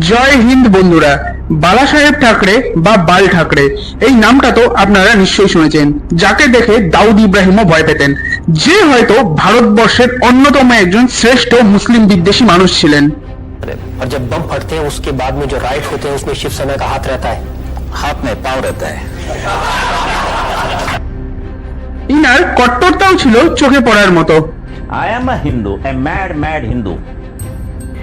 জয় হিন্দ বন্ধুরা বালা সাহেব ঠাকরে বা বাল ঠাকরে এই নামটা তো আপনারা নিশ্চয়ই শুনেছেন যাকে দেখে দাউদ ইব্রাহিমও ভয় পেতেন যে হয়তো ভারতবর্ষের অন্যতম একজন শ্রেষ্ঠ মুসলিম বিদ্বেষী মানুষ ছিলেন और जब बम फटते हैं उसके बाद में जो राइट होते हैं उसमें शिवसेना का हाथ रहता है हाथ में पाव रहता है ইনার কট্টরতাও ছিল চোখে পড়ার মতো I am a Hindu, a mad, mad Hindu.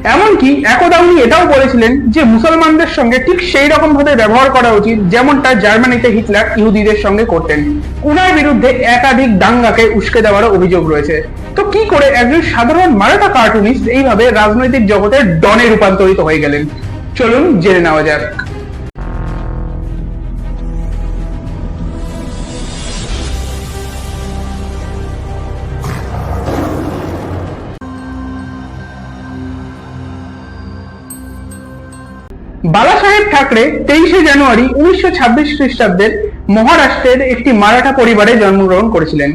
এমনকি একদা উনি এটাও বলেছিলেন যে মুসলমানদের সঙ্গে ঠিক সেই রকম ভাবে ব্যবহার করা উচিত যেমনটা জার্মানিতে হিটলার ইহুদিদের সঙ্গে করতেন। উনার বিরুদ্ধে একাধিক দাঙ্গাকে উস্কে দেওয়ার অভিযোগ রয়েছে। তো কি করে একজন সাধারণ মারাঠা কার্টুনিস্ট এইভাবে রাজনৈতিক জগতের ডনে রূপান্তরিত হয়ে গেলেন? চলুন জেনে নেওয়া যাক। বালা সাহেব ঠাকরে তেইশে জানুয়ারি উনিশশো ছাব্বিশ খ্রিস্টাব্দের মহারাষ্ট্রের একটি মারাঠা পরিবারে জন্মগ্রহণ করেছিলেন।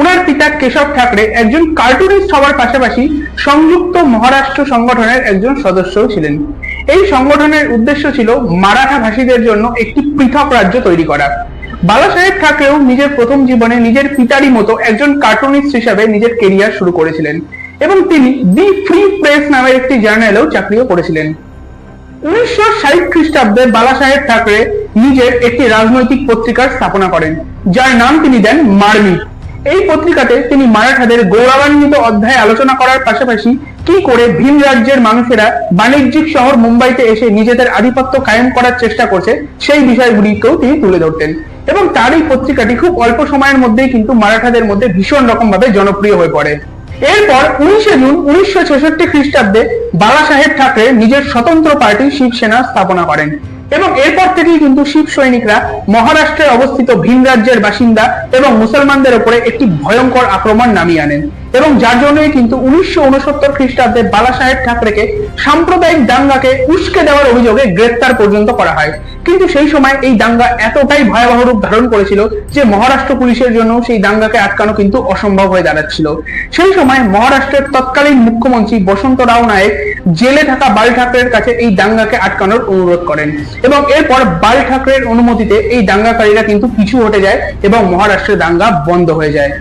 উনার পিতা কেশব ঠাকরে একজন কার্টুনিস্ট হওয়ার পাশাপাশি সংযুক্ত মহারাষ্ট্র সংগঠনের একজন সদস্যও ছিলেন। এই সংগঠনের উদ্দেশ্য ছিল মারাঠা ভাষীদের জন্য একটি পৃথক রাজ্য তৈরি করা। বালা সাহেব ঠাকরেও নিজের প্রথম জীবনে নিজের পিতারই মতো একজন কার্টুনিস্ট হিসাবে নিজের কেরিয়ার শুরু করেছিলেন এবং তিনি দি ফ্রি প্রেস নামের একটি জার্নালেও চাকরিও করেছিলেন। উনিশশো ষাট খ্রিস্টাব্দে বালা সাহেব ঠাকরে নিজের একটি রাজনৈতিক পত্রিকার স্থাপনা করেন, যার নাম তিনি দেন মার্মি। এই পত্রিকাতে তিনি মারাঠাদের গৌরবান্বিত অধ্যায় আলোচনা করার পাশাপাশি কি করে ভিন রাজ্যের মানুষেরা বাণিজ্যিক শহর মুম্বাইতে এসে নিজেদের আধিপত্য কায়েম করার চেষ্টা করছে, সেই বিষয়গুলিকেও তিনি তুলে ধরতেন। এবং তার এই পত্রিকাটি খুব অল্প সময়ের মধ্যেই কিন্তু মারাঠাদের মধ্যে ভীষণ রকম ভাবে জনপ্রিয় হয়ে পড়ে। এরপর উনিশে জুন উনিশশো ছেষট্টি খ্রিস্টাব্দে বালা সাহেব ঠাকরে নিজের স্বতন্ত্র পার্টি শিবসেনা স্থাপনা করেন। এবং এরপর থেকেই কিন্তু শিব সৈনিকরা মহারাষ্ট্রে অবস্থিত ভিন রাজ্যের বাসিন্দা এবং মুসলমানদের উপরে একটি ভয়ঙ্কর আক্রমণ নামিয়ে আনেন। এবং যার জন্যই কিন্তু উনিশশো উনসত্তর খ্রিস্টাব্দে বালা সাহেব ঠাকরেকে সাম্প্রদায়িক দাঙ্গাকে উস্কে দেওয়ার অভিযোগে গ্রেপ্তার পর্যন্ত করা হয়। কিন্তু সেই সময় এই দাঙ্গা এতটাই ভয়াবহ রূপ ধারণ করেছিল যে মহারাষ্ট্র পুলিশের জন্য সেই দাঙ্গাকে আটকানো কিন্তু অসম্ভব হয়ে দাঁড়াচ্ছিল। সেই সময় মহারাষ্ট্রের তৎকালীন মুখ্যমন্ত্রী বসন্ত রাও নায়েক জেলে থাকা বাল ঠাকরের কাছে এই দাঙ্গাকে আটকানোর অনুরোধ করেন এবং এরপর বাল ঠাকরের অনুমতিতে এই দাঙ্গাকারীরা কিন্তু পিছু হটে যায় এবং মহারাষ্ট্রের দাঙ্গা বন্ধ হয়ে যায়।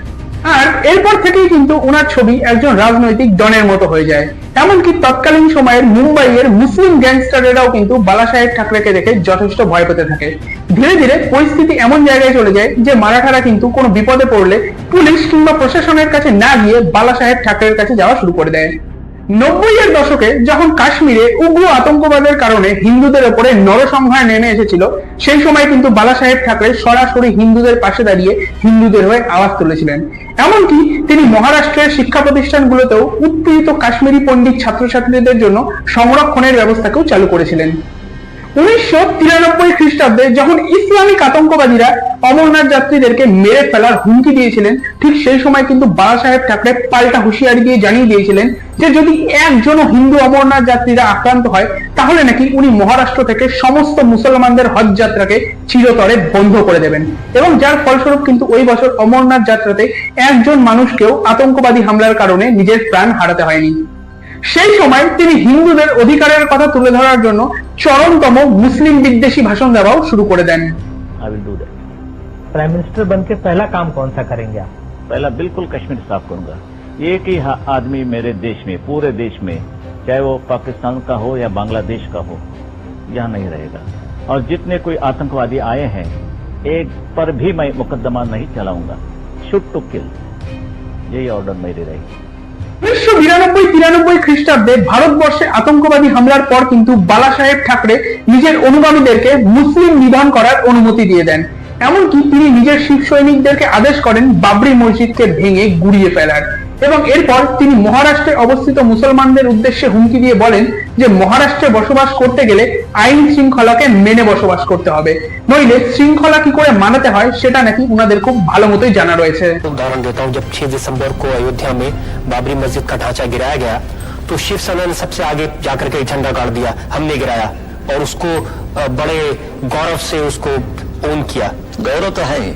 আর এরপর থেকেই কিন্তু ওনার ছবি একজন রাজনৈতিক ডনের মতো হয়ে যায়। এমনকি তৎকালীন সময়ের মুম্বাইয়ের মুসলিম গ্যাংস্টারেরাও কিন্তু বালা সাহেব ঠাকরেকে দেখে যথেষ্ট ভয় পেতে থাকে। ধীরে ধীরে পরিস্থিতি এমন জায়গায় চলে যায় যে মারাঠারা কিন্তু কোনো বিপদে পড়লে পুলিশ কিংবা প্রশাসনের কাছে না গিয়ে বালা সাহেব ঠাকরের কাছে যাওয়া শুরু করে দেয়। নব্বই এর দশকে যখন কাশ্মীরে উগ্র আতঙ্কবাদের কারণে হিন্দুদের ওপরে নরসংহার নেমে এসেছিল, সেই সময় কিন্তু বালা সাহেব ঠাকরে সরাসরি হিন্দুদের পাশে দাঁড়িয়ে হিন্দুদের হয়ে আওয়াজ তুলেছিলেন। এমনকি তিনি মহারাষ্ট্রের শিক্ষা প্রতিষ্ঠানগুলোতেও উৎপীড়িত কাশ্মীরি পণ্ডিত ছাত্রছাত্রীদের জন্য সংরক্ষণের ব্যবস্থাকেও চালু করেছিলেন। উনিশশো তিরানব্বই খ্রিস্টাব্দে যখন ইসলামিক আতঙ্কবাদীরা অমরনাথ যাত্রীদেরকে মেরে ফেলার হুমকি দিয়েছিলেন, ঠিক সেই সময় কিন্তু বাবা সাহেব ঠাকরে পাল্টা হুঁশিয়ারি দিয়ে জানিয়ে দিয়েছিলেন যে যদি একজনও হিন্দু অমরনাথ যাত্রীরা আক্রান্ত হয়, তাহলে নাকি উনি মহারাষ্ট্র থেকে সমস্ত মুসলমানদের হজ যাত্রাকে চিরতরে বন্ধ করে দেবেন। এবং যার ফলস্বরূপ কিন্তু ওই বছর অমরনাথ যাত্রাতে একজন মানুষকেও আতঙ্কবাদী হামলার কারণে নিজের প্রাণ হারাতে হয়নি। সেই সময় তিনি হিন্দুদের অধিকারের কথা তুলে ধরার জন্য চরমতম মুসলিম বিদ্বেষী ভাষণ দেওয়াও শুরু করে দেন I will do that. Prime minister बन के पहला काम कौन सा करेंगे आप पहला बिल्कुल कश्मीर साफ करूंगा एक ही हा- आदमी मेरे देश में पूरे देश में चाहे वो पाकिस्तान का हो या बांग्लादेश का हो यहाँ नहीं रहेगा और जितने कोई आतंकवादी आए हैं एक पर भी मैं मुकदमा नहीं चलाऊंगा शुड टू किल यही ऑर्डर मेरी रहेगी উনিশশো বিরানব্বই তিরানব্বই খ্রিস্টাব্দে ভারতবর্ষে আতঙ্কবাদী হামলার পর কিন্তু বালা সাহেব ঠাকরে নিজের অনুগামীদেরকে মুসলিম নিধন করার অনুমতি দিয়ে দেন। এমনকি তিনি নিজের শিব সৈনিকদেরকে আদেশ করেন বাবরি মসজিদকে ভেঙে গুড়িয়ে ফেলার। এবং এরপর তিনি মহারাষ্ট্রে অবস্থিত মুসলমানদের উদ্দেশ্যে হুমকি দিয়ে বলেন যে মহারাষ্ট্রে বসবাস করতে গেলে আইন শৃঙ্খলাকে মেনে বসবাস করতে হবে নইলে শৃঙ্খলা কি করে মানাতে হয় সেটা নাকি উনাদের খুব ভালো মতোই জানা রয়েছে उदाहरण देता हूँ जब 6 दिसंबर को अयोध्या में बाबरी मस्जिद का ढांचा गिराया गया तो शिवसेना ने सबसे आगे जाकर के झंडा गाड़ दिया हमने गिराया और उसको अ, बड़े गौरव से उसको ओन किया गौरव तो है ही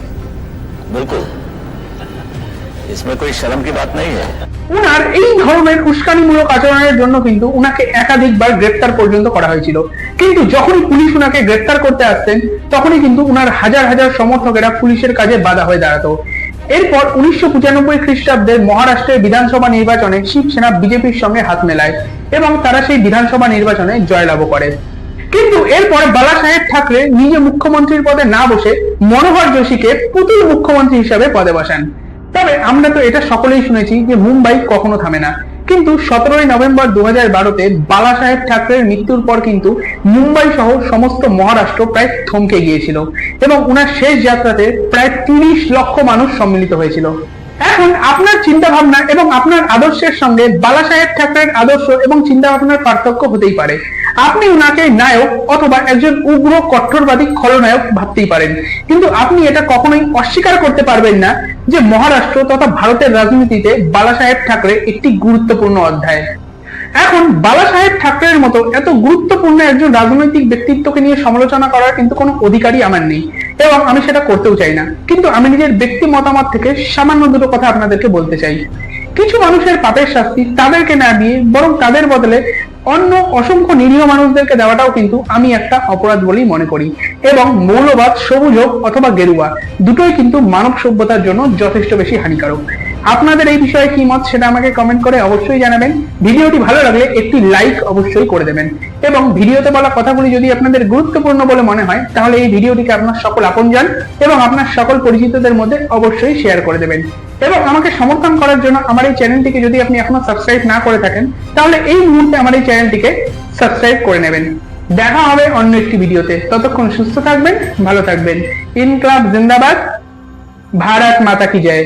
बिल्कुल इसमें कोई शर्म की बात नहीं है উনার এই ধরনের উস্কানিমূলক আচরণের জন্য কিন্তু উনাকে একাধিকবার গ্রেপ্তার পর্যন্ত করা হয়েছিল কিন্তু যখনই পুলিশ উনাকে গ্রেপ্তার করতে আসতেন তখনই কিন্তু উনার হাজার হাজার সমর্থকেরা পুলিশের কাজে বাধা হয়ে দাঁড়াতো এরপর উনিশশো পঁচানব্বই খ্রিস্টাব্দের মহারাষ্ট্রের বিধানসভা নির্বাচনে শিবসেনা বিজেপির সঙ্গে হাত মেলায় এবং তারা সেই বিধানসভা নির্বাচনে জয়লাভ করে কিন্তু এরপর বালা সাহেব ঠাকরে নিজে মুখ্যমন্ত্রীর পদে না বসে মনোহর যোশীকে পুতুল মুখ্যমন্ত্রী হিসাবে পদে বসান তবে আমরা তো এটা সকলেই শুনেছি যে মুম্বাই কখনো থামে না। কিন্তু সতেরোই নভেম্বর দু হাজার বারোতে বালা সাহেব ঠাকরের মৃত্যুর পর কিন্তু মুম্বাই সহ সমস্ত মহারাষ্ট্র প্রায় থমকে গিয়েছিল এবং ওনার শেষ যাত্রাতে প্রায় তিরিশ লক্ষ মানুষ সম্মিলিত হয়েছিল। এখন আপনার চিন্তা ভাবনা এবং আপনার আদর্শের সঙ্গে বালা সাহেব ঠাকরের আদর্শ এবং চিন্তা ভাবনার পার্থক্য হতেই পারে। আপনি ওনাকে নায়ক অথবা একজন উগ্র কট্টরবাদী খলনায়ক ভাবতেই পারেন। কিন্তু আপনি এটা কখনোই অস্বীকার করতে পারবেন না যে মহারাষ্ট্র তথা ভারতের রাজনীতিতে বালা সাহেব ঠাকরে একটি গুরুত্বপূর্ণ অধ্যায়। এখন বালা সাহেব ঠাকরের মতো এত গুরুত্বপূর্ণ একজন রাজনৈতিক ব্যক্তিত্বকে নিয়ে সমালোচনা করার কিন্তু কোনো অধিকারই আমার নেই। এবং আমি সেটা করতেও চাই না। কিন্তু আমি নিজের ব্যক্তি মতামত থেকে সামান্য দুটো কথা আপনাদেরকে বলতে চাই। কিছু মানুষের পাপের শাস্তি তাদেরকে না দিয়ে বরং তাদের বদলে অন্য অসংখ্য নিরীহ মানুষদেরকে দেওয়াটাও কিন্তু আমি একটা অপরাধ বলেই মনে করি। এবং মৌলবাদ, সবুজ হোক অথবা গেরুয়া, দুটোই কিন্তু মানব সভ্যতার জন্য যথেষ্ট বেশি হানিকারক। আপনাদের এই বিষয়ে কি মত সেটা আমাকে কমেন্ট করে অবশ্যই জানাবেন। ভিডিওটি ভালো লাগলে একটি লাইক অবশ্যই করে দেবেন। এবং ভিডিওতে বলা কথাগুলি যদি আপনাদের গুরুত্বপূর্ণ বলে মনে হয়, তাহলে এই ভিডিওটিকে আপনার সকল আপনজন এবং আপনার সকল পরিচিতদের মধ্যে অবশ্যই শেয়ার করে দেবেন। এবং আমাকে সমর্থন করার জন্য আমার এই চ্যানেলটিকে যদি আপনি এখনও সাবস্ক্রাইব না করে থাকেন, তাহলে এই মুহূর্তে আমার এই চ্যানেলটিকে সাবস্ক্রাইব করে নেবেন। দেখা হবে অন্য একটি ভিডিওতে। ততক্ষণ সুস্থ থাকবেন, ভালো থাকবেন। ইনকলাব জিন্দাবাদ ভারত মাতা কি জয়